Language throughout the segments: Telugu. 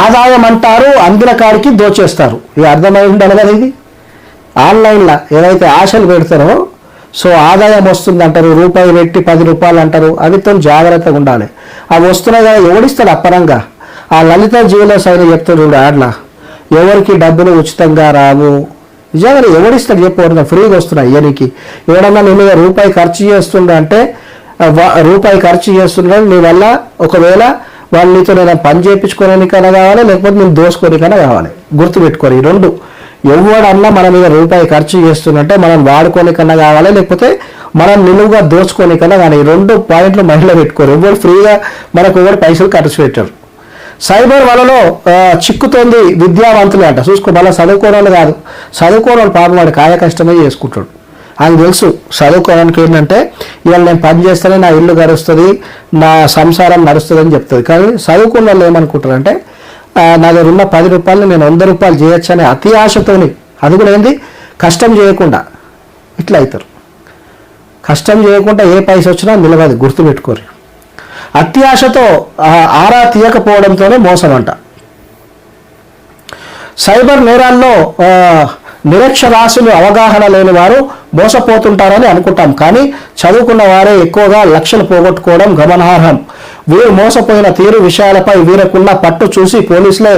ఆదాయం అంటారు అందిన కాడికి దోచేస్తారు. ఇది అర్థమై ఉండాలి కదా ఇది? ఆన్లైన్లో ఏదైతే ఆశలు పెడతారో సో ఆదాయం వస్తుంది అంటారు రూపాయి పెట్టి పది రూపాయలు అంటారు అవితో జాగ్రత్తగా ఉండాలి. అవి వస్తున్నాయి కదా ఎవడిస్తాడు అప్పరంగా ఆ లలిత జ్యువెలర్స్ అయినా చెప్తాడు చూడు ఆడ్ల ఎవరికి డబ్బులు ఉచితంగా రావు. నిజంగా ఎవడిస్తాడు చెప్పు ఫ్రీగా వస్తున్నాయి ఇయనికి ఎవడన్నా నీ మీద రూపాయి ఖర్చు చేస్తుండ అంటే రూపాయి ఖర్చు చేస్తున్నాడు నీ వల్ల ఒకవేళ వాళ్ళు నీతో నేను పని చేయించుకోవడానికైనా కావాలి లేకపోతే నేను దోసుకోనికైనా కావాలి. గుర్తుపెట్టుకోరు ఈ రెండు. ఎవడన్నా మన మీద రూపాయి ఖర్చు చేస్తున్నట్టే మనం వాడుకోనికన్నా కావాలి లేకపోతే మనం నిలువుగా దోచుకోనికన్నా కానీ ఈ రెండు పాయింట్లు మహిళ పెట్టుకోరు ఎవరు ఫ్రీగా మనకు ఎవరు పైసలు ఖర్చు పెట్టారు సైబర్ వలలో చిక్కుతోంది విద్యావంతులు అంట. చూసుకో మళ్ళీ చదువుకోవడం కాదు. చదువుకోవడం పాపం వాడు కాయ కష్టమే చేసుకుంటాడు. ఆయన తెలుసు. చదువుకోవడానికి ఏంటంటే ఇవాళ నేను పని చేస్తేనే నా ఇల్లు గడుస్తుంది నా సంసారం నడుస్తుంది అని చెప్తుంది. కానీ చదువుకున్న వాళ్ళు ఏమనుకుంటారంటే నా దగ్గర ఉన్న పది రూపాయలు నేను వంద రూపాయలు చేయొచ్చు అనే అతి ఆశతోని అది కూడా ఏంది? కష్టం చేయకుండా ఇట్లా అవుతారు. కష్టం చేయకుండా ఏ పైస వచ్చినా నిలవదు గుర్తుపెట్టుకోరు. అత్యాశతో ఆరా తీయకపోవడంతోనే మోసం అంట సైబర్ నేరాల్లో ఆ, అవగాహన లేని వారు మోసపోతుంటారని అనుకుంటాం. కానీ చదువుకున్న వారే ఎక్కువగా లక్షలు పోగొట్టుకోవడం గమనార్హం. వీరు మోసపోయిన తీరు విషయాలపై వీరకున్న పట్టు చూసి పోలీసులే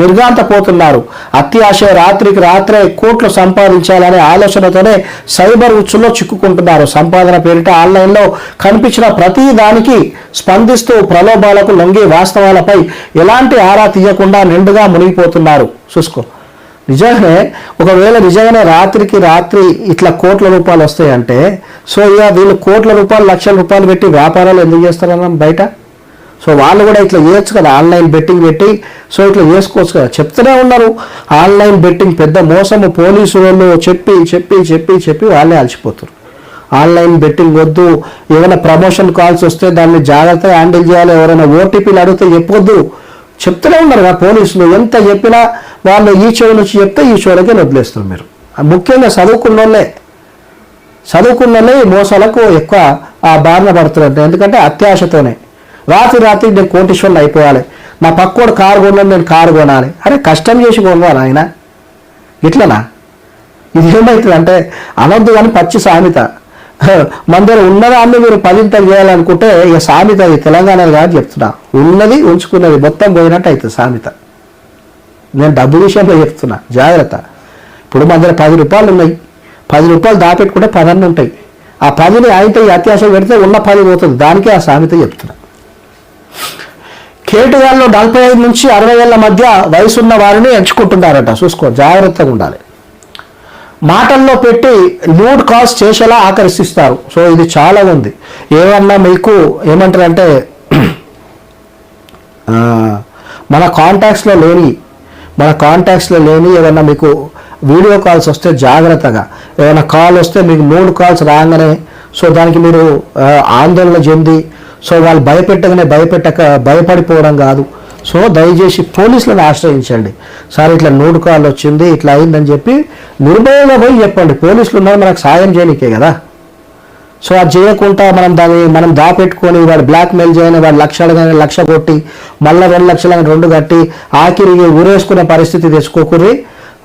నిర్గాంతపోతున్నారు అత్యాశ రాత్రికి రాత్రే కోట్లు సంపాదించాలనే ఆలోచనతోనే సైబర్ ఉచ్చులో చిక్కుకుంటున్నారు. సంపాదన పేరిట ఆన్లైన్లో కనిపించిన ప్రతి దానికి స్పందిస్తూ ప్రలోభాలకు లొంగి వాస్తవాలపై ఎలాంటి ఆరా తీయకుండా నిండుగా మునిగిపోతున్నారు. చూసుకో. నిజంగానే ఒకవేళ నిజంగానే రాత్రికి రాత్రి ఇట్లా కోట్ల రూపాయలు వస్తాయంటే సో ఇక వీళ్ళు కోట్ల రూపాయలు లక్షల రూపాయలు పెట్టి వ్యాపారాలు ఎందుకు చేస్తారన్న బయట? సో వాళ్ళు కూడా ఇట్లా చేయొచ్చు కదా ఆన్లైన్ బెట్టింగ్ పెట్టి సో ఇట్లా చేసుకోవచ్చు కదా. చెప్తూనే ఉన్నారు ఆన్లైన్ బెట్టింగ్ పెద్ద మోసము పోలీసు వాళ్ళు చెప్పి చెప్పి చెప్పి చెప్పి వాళ్ళే అలసిపోతారు. ఆన్లైన్ బెట్టింగ్ వద్దు ఏమైనా ప్రమోషన్ కాల్స్ వస్తే దాన్ని జాగ్రత్తగా హ్యాండిల్ చేయాలి ఎవరైనా ఓటీపీలు అడిగితే చెప్పొద్దు. చెప్తూనే ఉన్నారు కదా పోలీసులు. ఎంత చెప్పినా వాళ్ళు ఈ చెవి నుంచి చెప్తే ఈ చెవులకే వదిలేస్తారు మీరు. ముఖ్యంగా చదువుకున్నోళ్ళే. చదువుకున్నోళ్ళే ఈ మోసాలకు ఎక్కువ ఆ బారిన పడుతున్నారు. ఎందుకంటే అత్యాశతోనే. రాత్రి రాత్రి నేను కోటీశ్వరులు అయిపోవాలి. నా పక్కోడు కారు కొన్నాను నేను కారు కొనాలి. అరే కష్టం చేసి కొనవాలి ఆయన ఇట్లనా? ఇది ఏమవుతుంది అంటే అనొద్దు కానీ పచ్చి సామెత. మన దగ్గర ఉన్నదాన్ని మీరు పదింతలు చేయాలనుకుంటే ఇక సామెత అది తెలంగాణలో కాదు చెప్తున్నా. ఉన్నది ఉంచుకున్నది మొత్తం పోయినట్టు అవుతుంది సామెత. నేను డబ్బు విషయంలో చెప్తున్నా. జాగ్రత్త. ఇప్పుడు మన దగ్గర పది రూపాయలు ఉన్నాయి. పది రూపాయలు దాపెట్టుకుంటే పదన్ను ఉంటాయి. ఆ పదిని ఆయనతో ఈ అత్యాశ పెడితే ఉన్న పది పోతుంది. దానికే ఆ సామెత చెప్తున్నా. కేటుగాల్లో నలభై ఐదు నుంచి అరవై ఏళ్ళ మధ్య వయసున్న వారిని ఎంచుకుంటున్నారట. చూసుకో జాగ్రత్తగా ఉండాలి. మాటల్లో పెట్టి లూడ్ కాల్స్ చేసేలా ఆకర్షిస్తారు. సో ఇది చాలా ఉంది. ఏమన్నా మీకు ఏమంటారంటే మన కాంటాక్ట్స్లో లేని మన కాంటాక్ట్స్లో లేని ఏదన్నా మీకు వీడియో కాల్స్ వస్తే జాగ్రత్తగా ఏదైనా కాల్ వస్తే మీకు మూడు కాల్స్ రాగానే సో దానికి మీరు ఆందోళన చెంది సో వాళ్ళు భయపెట్టగానే భయపెట్టక భయపడిపోవడం కాదు. సో దయచేసి పోలీసులను ఆశ్రయించండి. సార్ ఇట్లా నోటు కాల్ వచ్చింది ఇట్లా అయిందని చెప్పి నిర్భయంగా పోయి చెప్పండి. పోలీసులు ఉన్నారు మనకు సాయం చేయనికే కదా. సో అది చేయకుండా మనం దాన్ని మనం దాపెట్టుకొని వాడు బ్లాక్ మెయిల్ చేయని వాడు లక్షలు కానీ లక్ష కొట్టి మళ్ళీ రెండు లక్షలు కానీ రెండు కట్టి ఆఖరి ఊరేసుకునే పరిస్థితి తెచ్చుకోకూరి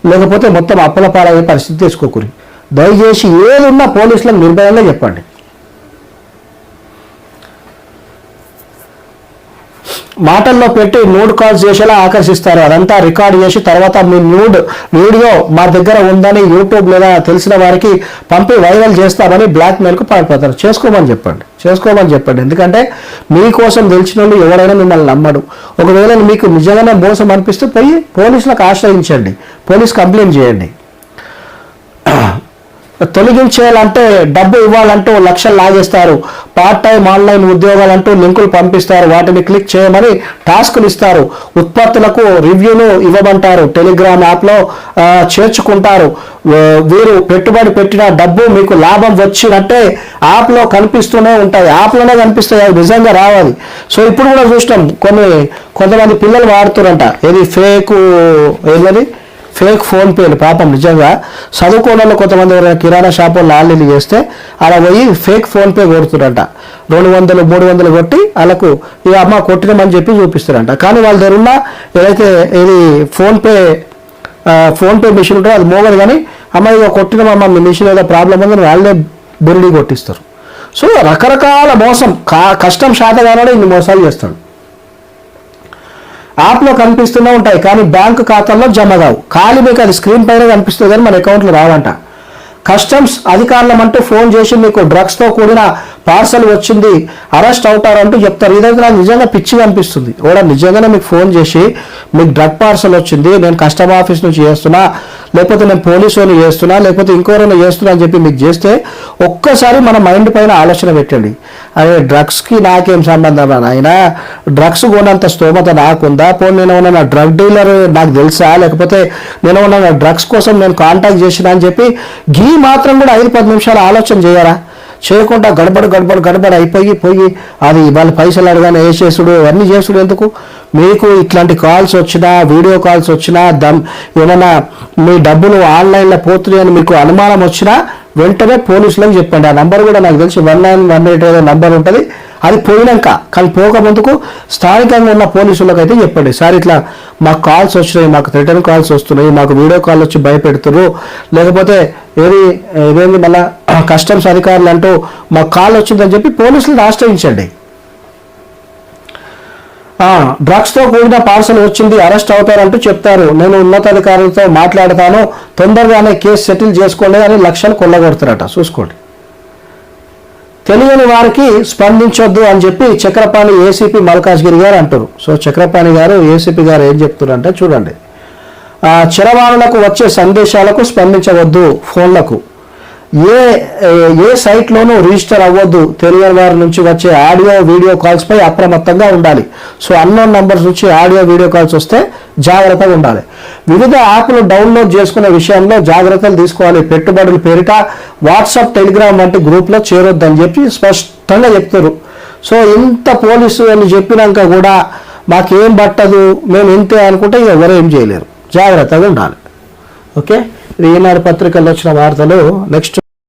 లేకపోతే మొత్తం అప్పుల పాలయ్యే పరిస్థితి తెచ్చుకోకూరి దయచేసి ఏదున్నా పోలీసులకు నిర్భయంగా చెప్పండి. మాటల్లో పెట్టి న్యూడ్ కాల్స్ చేసేలా ఆకర్షిస్తారు. అదంతా రికార్డ్ చేసి తర్వాత మీ న్యూడ్ వీడియో మా దగ్గర ఉందని యూట్యూబ్ లేదా తెలిసిన వారికి పంపి వైరల్ చేస్తామని బ్లాక్ మెయిల్కు పారిపోతారు చేసుకోమని చెప్పండి. చేసుకోమని చెప్పండి. ఎందుకంటే మీకోసం తెలిసిన వాళ్ళు ఎవరైనా మిమ్మల్ని నమ్మడు ఒకవేళ మీకు నిజంగానే మోసం అనిపిస్తే పోయి పోలీసులకు ఆశ్రయించండి. పోలీస్ కంప్లైంట్ చేయండి. తొలగించేయాలంటే డబ్బు ఇవ్వాలంటూ లక్షలు లాగేస్తారు. పార్ట్ టైం ఆన్లైన్ ఉద్యోగాలంటూ లింకులు పంపిస్తారు. వాటిని క్లిక్ చేయమని టాస్కులు ఇస్తారు. ఉత్పత్తులకు రివ్యూను ఇవ్వమంటారు. టెలిగ్రామ్ యాప్లో చేర్చుకుంటారు. వీరు పెట్టుబడి పెట్టిన డబ్బు మీకు లాభం వచ్చినట్టే యాప్లో కనిపిస్తూనే ఉంటాయి. యాప్లోనే కనిపిస్తాయి. అవి నిజంగా రావాలి. సో ఇప్పుడు కూడా చూసినాం. కొన్ని కొంతమంది పిల్లలు వాడుతురంట ఏది ఫేక్ ఏదది? ఫేక్ ఫోన్పేలు పాపం నిజంగా. చదువుకోవడంలో కొంతమంది ఎవరైనా కిరాణా షాపుల్లో లాలీలు చేస్తే అలా పోయి ఫేక్ ఫోన్పే కొడుతురంట రెండు వందలు మూడు వందలు కొట్టి వాళ్ళకు ఇక అమ్మ కొట్టినామని చెప్పి చూపిస్తారంట కానీ వాళ్ళ దగ్గర ఉన్న ఏదైతే ఇది ఫోన్పే ఫోన్పే మిషన్ ఉంటుందో అది మోగదు కానీ అమ్మ ఇక కొట్టినామమ్మ మీ మిషన్ ఏదో ప్రాబ్లం ఉందని వాళ్ళే బుల్లి కొట్టిస్తారు. సో రకరకాల మోసం కా కష్టం శాతగానే ఇన్ని మోసాలు చేస్తాడు. యాప్లో కనిపిస్తూనే ఉంటాయి కానీ బ్యాంకు ఖాతాల్లో జమ కావు. ఖాళీ మీకు అది స్క్రీన్ పైన కనిపిస్తుంది కానీ మన అకౌంట్లో రావంట. కస్టమ్స్ అధికారులమంటూ ఫోన్ చేసి మీకు డ్రగ్స్తో కూడిన పార్సల్ వచ్చింది అరెస్ట్ అవుతారంటూ చెప్తారు. ఇదైతే నాకు నిజంగా పిచ్చిగా అనిపిస్తుంది కూడా నిజంగానే మీకు ఫోన్ చేసి మీకు డ్రగ్ పార్సల్ వచ్చింది నేను కస్టమ్ ఆఫీస్ నుంచి చేస్తున్నా లేకపోతే నేను పోలీసు వాళ్ళు చేస్తున్నా లేకపోతే ఇంకోరైనా చేస్తున్నా అని చెప్పి మీకు చేస్తే ఒక్కసారి మన మైండ్ పైన ఆలోచన పెట్టండి. అదే డ్రగ్స్కి నాకేం సంబంధం ఆయన డ్రగ్స్ కొనంత స్తోమత నాకుందా? పోనీ నేను ఏమన్నా డ్రగ్ డీలర్ నాకు తెలుసా? లేకపోతే నేను ఏమన్నా డ్రగ్స్ కోసం నేను కాంటాక్ట్ చేసిన అని చెప్పి గీ మాత్రం కూడా ఐదు పది నిమిషాలు ఆలోచన చేయరా? చేయకుండా గడబడ గడబడ గడబడ అయిపోయి పోయి అది వాళ్ళ పైసలు అడగానే వేసేసుడు అవన్నీ చేసుడు ఎందుకు? మీకు ఇట్లాంటి కాల్స్ వచ్చినా వీడియో కాల్స్ వచ్చినా దమ్ ఏమైనా మీ డబ్బులు ఆన్లైన్లో పోతున్నాయి అని మీకు అనుమానం వచ్చినా వెంటనే పోలీసులకు చెప్పండి. ఆ నంబర్ కూడా నాకు తెలిసి వన్ నైన్ వన్ ఎయిట్ ఏదో నంబర్ ఉంటుంది. అది పోయినాక కానీ పోకముందుకు స్థానికంగా ఉన్న పోలీసులకు అయితే చెప్పండి. సార్ ఇట్లా మాకు కాల్స్ వచ్చినాయి మాకు రిటర్న్ కాల్స్ వస్తున్నాయి మాకు వీడియో కాల్ వచ్చి భయపెడుతున్నారు లేకపోతే ఏది ఏదేంది మళ్ళా కస్టమ్స్ అధికారులు అంటూ మాకు కాల్ వచ్చిందని చెప్పి పోలీసులను ఆశ్రయించండి. డ్రగ్స్తో కూడిన పార్సల్ వచ్చింది అరెస్ట్ అవుతారంటూ చెప్తారు. నేను ఉన్నతాధికారులతో మాట్లాడతాను తొందరగానే కేసు సెటిల్ చేసుకోండి అని లక్షలు కొల్లగొడతారట. చూసుకోండి. తెలియని వారికి స్పందించొద్దు అని చెప్పి చక్రపాణి ఏసీపీ మల్కాజ్గిరి గారు అంటారు. సో చక్రపాణి గారు ఏసీపీ గారు ఏం చెప్తున్నారంటే చూడండి. చిరవాణులకు చరవాణులకు వచ్చే సందేశాలకు స్పందించవద్దు ఫోన్లకు. ఏ ఏ సైట్లోనూ రిజిస్టర్ అవ్వద్దు. తెలియని వారి నుంచి వచ్చే ఆడియో వీడియో కాల్స్పై అప్రమత్తంగా ఉండాలి. సో అన్నోన్ నంబర్స్ నుంచి ఆడియో వీడియో కాల్స్ వస్తే జాగ్రత్తగా ఉండాలి. వివిధ యాప్లు డౌన్లోడ్ చేసుకునే విషయంలో జాగ్రత్తలు తీసుకోవాలి. పెట్టుబడుల పేరిట వాట్సాప్ టెలిగ్రామ్ వంటి గ్రూప్లో చేరొద్దని చెప్పి స్పష్టంగా చెప్తారు సో ఇంత పోలీసు అని చెప్పినాక కూడా మాకేం పట్టదు మేము ఇంతే అనుకుంటే ఎవరేం ఏం చేయలేరు. జాగ్రత్తగా ఉండాలి. ఓకే? ఈనాడు పత్రికల్లో వచ్చిన వార్తలు నెక్స్ట్